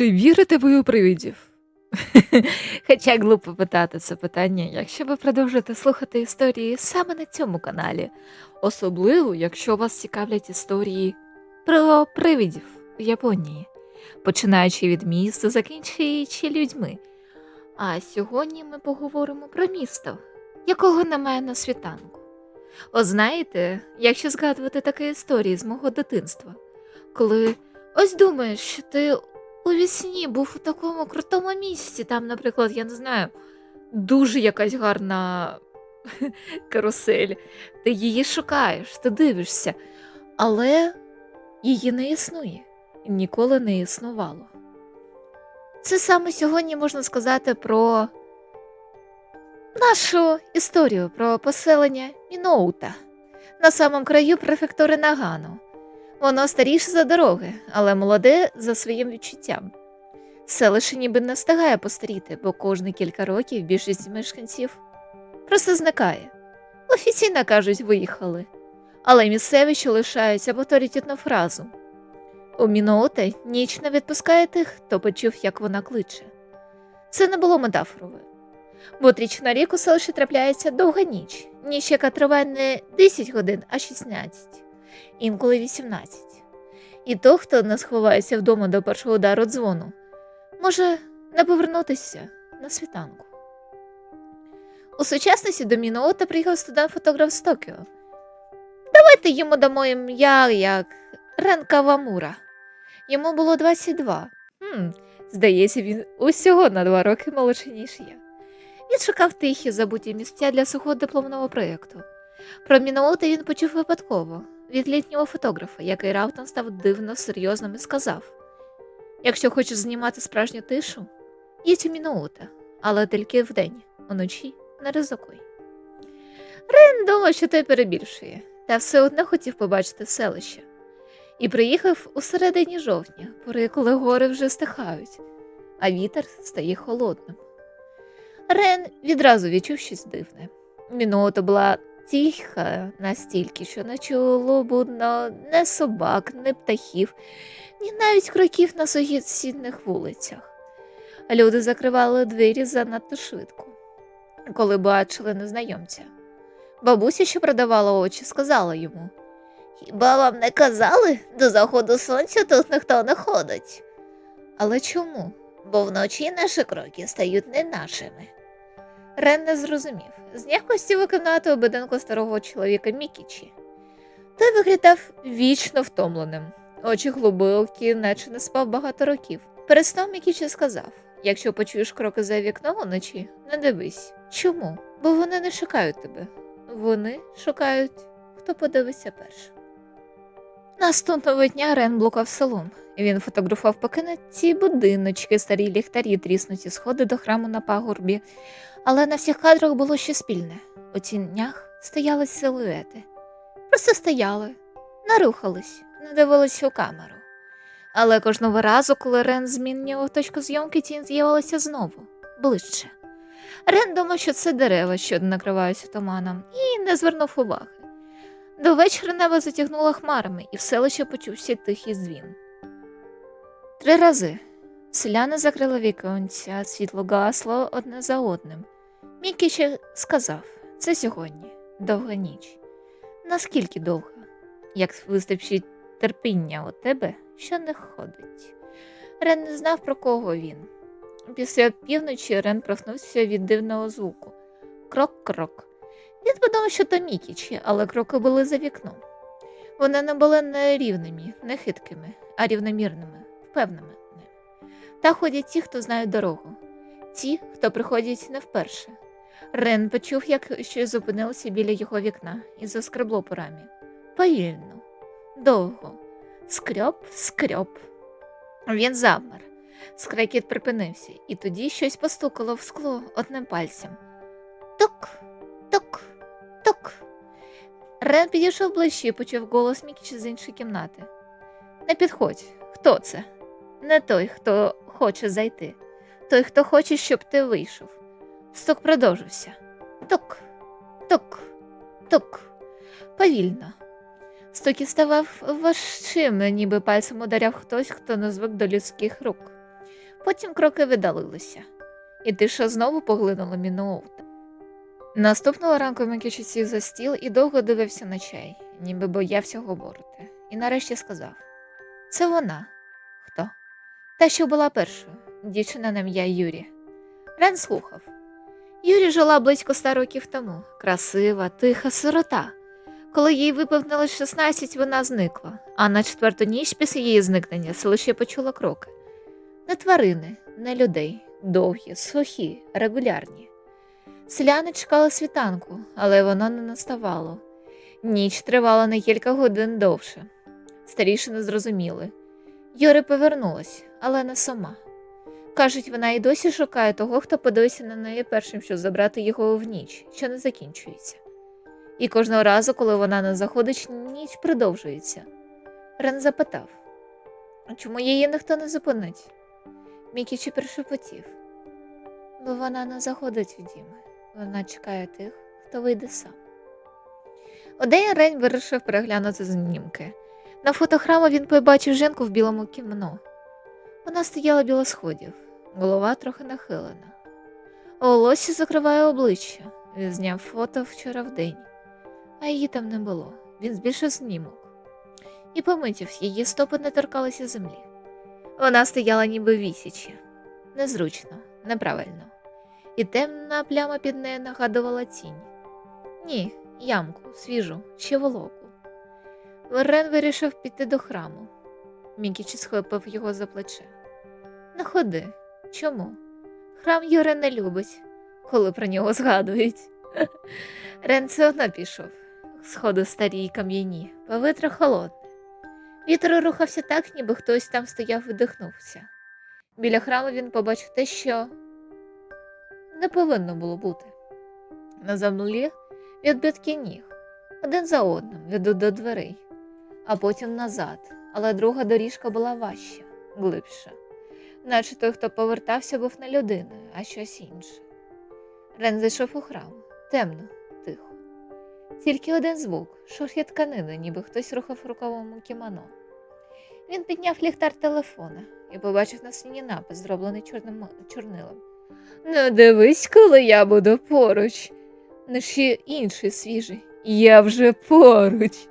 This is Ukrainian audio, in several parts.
Чи вірите ви у привидів? Хоча глупо питати це питання, якщо ви продовжуєте слухати історії саме на цьому каналі, особливо якщо вас цікавлять історії про привидів в Японії, починаючи від міста, закінчуючи людьми. А сьогодні ми поговоримо про місто, якого немає на світанку. О, знаєте, якщо згадувати такі історії з мого дитинства, коли ось думаєш, що ти у вісні був у такому крутому місці, там, наприклад, я не знаю, дуже якась гарна карусель. Ти її шукаєш, ти дивишся, але її не існує, ніколи не існувало. Це саме сьогодні можна сказати про нашу історію про поселення Міноута на самому краю префектури Нагану. Воно старіше за дороги, але молоде за своїм відчуттям. Селище ніби не встигає постаріти, бо кожні кілька років більшість мешканців просто зникає. Офіційно кажуть, виїхали. Але місцеві, що лишаються, повторюють одну фразу у Мінооте ніч не відпускає тих, хто почув, як вона кличе. Це не було метафорове. Бо тріч на рік у селищі трапляється довга ніч, ніч, яка триває не 10 годин, а 16 інколи 18. І то, хто не сховається вдома до першого удару дзвону, може не повернутися на світанку. У сучасності до Міноота приїхав студент-фотограф з Токіо. Давайте йому дамо ім'я як Рен Кавамура. Йому було 22. Хм, здається, він усього на два роки молодший, ніж я. Він шукав тихі забуті місця для свого дипломного проєкту. Про Міноота він почув випадково від літнього фотографа, який раптом став дивно серйозним і сказав: Якщо хочеш знімати справжню тишу, їдь у Міноота, але тільки вдень, уночі не ризикуй. Рен думав, що той перебільшує, та все одно хотів побачити селище. І приїхав у середині жовтня, пори, коли гори вже стихають, а вітер стає холодним. Рен відразу відчув щось дивне. Мінота була тиха настільки, що не чуло будно не собак, не птахів, ні навіть кроків на сусідних вулицях. Люди закривали двері занадто швидко, коли бачили незнайомця. Бабуся, що продавала очі, сказала йому Хіба вам не казали, до заходу сонця тут ніхто не ходить? Але чому? Бо вночі наші кроки стають не нашими. Рен не зрозумів з якості виконати обиденку старого чоловіка Мікічі. Той виглядав вічно втомленим, очі глибокі, наче не спав багато років. Перестав Мікічі сказав якщо почуєш кроки за вікном уночі, не дивись. Чому? Бо вони не шукають тебе. Вони шукають, хто подивиться першим. Наступного дня Рен блукав селом. Він фотографував покинуті будиночки, старі ліхтарі, тріснуті сходи до храму на пагорбі, але на всіх кадрах було ще спільне. У тінях стояли силуети. Просто стояли, не рухались, не дивились у камеру. Але кожного разу, коли Рен змінював точку зйомки, тінь з'явилася знову, ближче. Рен думав, що це дерева, що накриваються туманом, і не звернув уваги. До вечора небо затягнуло хмарами, і в селище почувся тихий дзвін. Три рази селяни закрили віконця, світло гасло одне за одним. Мікі ще сказав це сьогодні, довга ніч. Наскільки довга, як вистачить терпіння у тебе, що не ходить. Рен не знав, про кого він. Після півночі Рен проснувся від дивного звуку. Крок-крок. Він подумав, що то Мікічі, але кроки були за вікном. Вони не були не рівними, не хиткими, а рівномірними, впевненими. Та ходять ті, хто знають дорогу, ті, хто приходять не вперше. Рен почув, як щось зупинилося біля його вікна і заскребло по рамі. Повільно, довго, скрьоп, скрьоп. Він завмер. Скрекіт припинився, і тоді щось постукало в скло одним пальцем. Тук, тук, тук. Рен підійшов ближче і почув голос Мікіча з іншої кімнати. Не підходь, хто це? Не той, хто хоче зайти, той, хто хоче, щоб ти вийшов. Стук продовжився. Тук, тук, тук. Повільно. Стуки ставав важчим, ніби пальцем ударяв хтось, хто не звик до людських рук. Потім кроки видалилися, і тиша знову поглинула Міноута. Наступного ранку Микічі сів за стіл і довго дивився на чай, ніби боявся говорити, і нарешті сказав: Це вона. Хто? Та, що була першою, дівчина на ім'я Юрі. Рен слухав. Юрі жила близько ста років тому, красива, тиха сирота. Коли їй виповнилось 16, вона зникла, а на четверту ніч після її зникнення селище почула кроки. Не тварини, не людей, довгі, сухі, регулярні. Селяни чекали світанку, але воно не наставало. Ніч тривала на кілька годин довше. Старіші не зрозуміли. Юри повернулась, але не сама. Кажуть, вона і досі шукає того, хто подивився на неї першим, щоб забрати його в ніч, що не закінчується. І кожного разу, коли вона не заходить, ніч продовжується. Рен запитав, чому її ніхто не зупинить? Мікічі прошепотів, бо вона не заходить в діми, вона чекає тих, хто вийде сам. Одень Рень вирішив переглянути знімки. На фотохраму він побачив жінку в білому кімно. Вона стояла біля сходів, голова трохи нахилена. Волосся закриває обличчя. Він зняв фото вчора вдень, а її там не було. Він збільшив знімок і помитів, її стопи не торкалися землі. Вона стояла ніби вісячі, незручно, неправильно, і темна пляма під нею нагадувала тінь. Ні, ямку, свіжу, ще вологу. Верен вирішив піти до храму. Мікічі схопив його за плече. Не ходи. Чому? Храм Юре не любить, коли про нього згадують. Рен все одно пішов. Сходи старі й кам'яні, повітря холодне. Вітер рухався так, ніби хтось там стояв і дихнувся. Біля храму він побачив те, що не повинно було бути. На землі відбитки ніг, один за одним ведуть до дверей, а потім назад, але друга доріжка була важча, глибша, наче той, хто повертався, був не людиною, а щось інше. Рен зайшов у храм, темно, тихо. Тільки один звук, шурхіт тканини, ніби хтось рухав рукавом кімоно. Він підняв ліхтар телефона і побачив на стіні напис, зроблений чорним чорнилом. Не дивись, коли я буду поруч. Не ще інший свіжий. Я вже поруч.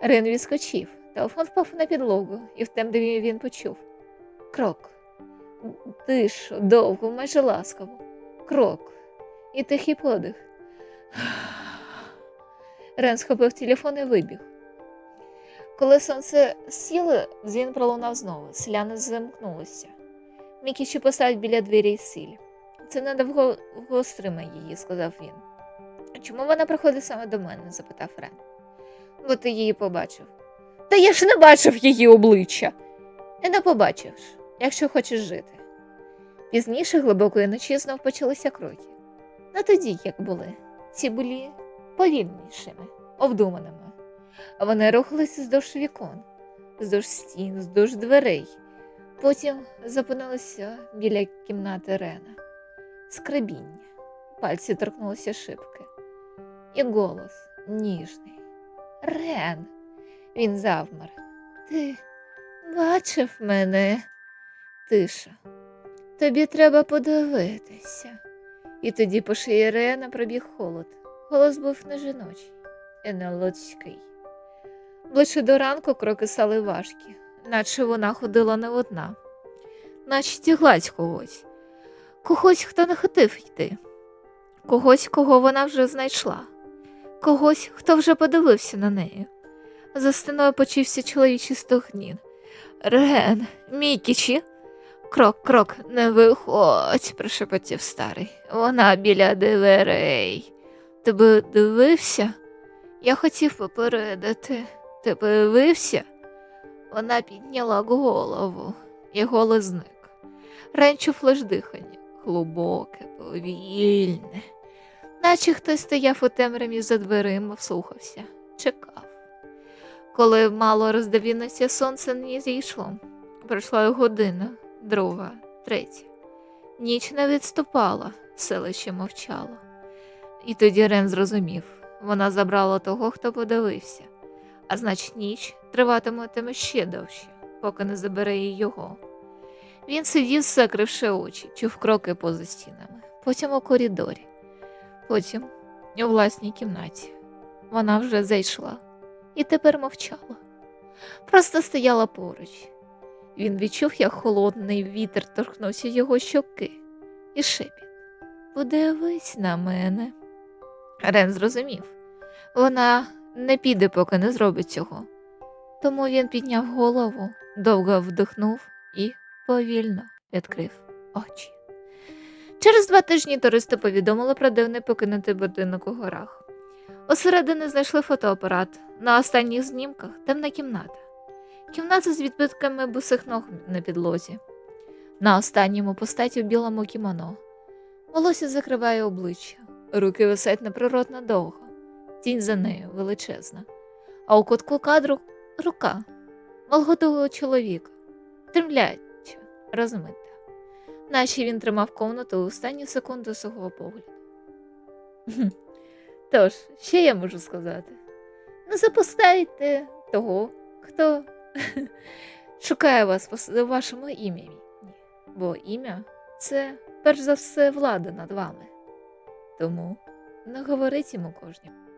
Рен відскочив. Телефон впав на підлогу, і в темряві він почув. Крок. Тишу, довго, майже ласкаво. Крок. І тихий подих. Рен схопив телефон і вибіг. Коли сонце сіло, дзвін пролунав знову, селяни замкнулися. Мікіші поставить біля двері сіль. Це надовго стримає її, сказав він. Чому вона приходить саме до мене? запитав Рен. Бо ти її побачив. Та я ж не бачив її обличчя. І не побачиш, якщо хочеш жити. Пізніше глибокої ночі знов почалися кроки. Не тоді, як були. Ці були повільнішими, обдуманими. Вони рухалися здовж вікон, здовж стін, здовж дверей. Потім зупинилися біля кімнати Рена. Скребіння. Пальці торкнулися шибки. І голос ніжний. Рен. Він завмер. Ти бачив мене? Тиша. Тобі треба подивитися. І тоді по шиї Рена пробіг холод. Голос був не жіночий, і не людський. Ближче до ранку кроки стали важкі, наче вона ходила не одна, наче тяглась когось, когось, хто не хотів йти, когось, кого вона вже знайшла, когось, хто вже подивився на неї. За стіною почувся чоловічий стогнін. Рен, Мікічі. Крок, крок, не виходь, прошепотів старий. Вона біля дверей. Ти би дивився? Я хотів попередити. Ти подивився? Вона підняла голову, і голос зник. Рен чув лиш дихання, глибоке, повільне, наче хтось стояв у темряві за дверима, вслухався, чекав. Коли мало роздивілося, сонце не зійшло. Пройшла година, друга, третя. Ніч не відступала, селище мовчало. І тоді Рен зрозумів вона забрала того, хто подивився, а значить, ніч триватиме ще довше, поки не забере її його. Він сидів, закривши очі, чув кроки поза стінами, потім у коридорі, потім у власній кімнаті. Вона вже зайшла і тепер мовчала. Просто стояла поруч. Він відчув, як холодний вітер торкнувся його щоки і шепіт. Подивись на мене. Рен зрозумів. Вона не піде, поки не зробить цього. Тому він підняв голову, довго вдихнув і повільно відкрив очі. Через два тижні туристи повідомили про дивний покинутий будинок у горах. Усередині знайшли фотоапарат. На останніх знімках темна кімната. Кімната з відбитками бусих ног на підлозі. На останньому постаті в білому кімоно. Волосся закриває обличчя, руки висять неприродно довго, тінь за нею величезна. А у кутку кадру рука молодого чоловіка, тремляча, розмита, наче він тримав комнату у останню секунду свого погляду. Тож, що я можу сказати? Не запускайте того, хто шукає вас по вашому ім'ї, бо ім'я це перш за все влада над вами. Тому не говоріть йому кожному.